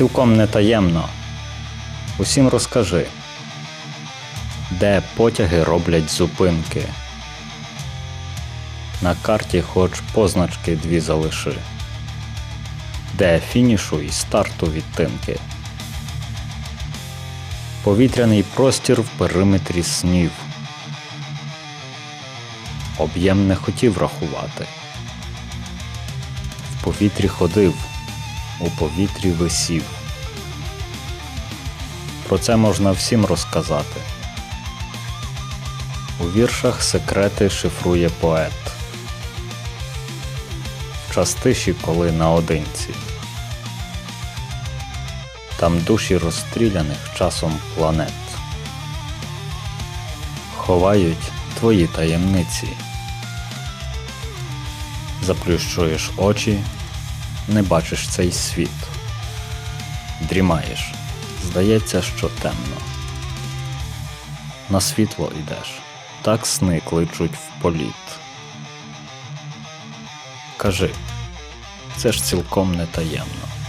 цілком не таємно. Усім розкажи, де потяги роблять зупинки. На карті хоч позначки дві залиши, де фінішу і старту відтинки. Повітряний простір в периметрі снів. Об'єм не хотів рахувати. В повітрі ходив, у повітрі висів. Про це можна всім розказати. У віршах секрети шифрує поет. Час тиші, коли наодинці. Там душі розстріляних часом планет. Ховають твої таємниці. Заплющуєш очі, не бачиш цей світ. Дрімаєш, здається, що темно. На світло йдеш, так сни кличуть в політ. Кажи, це ж цілком не таємно.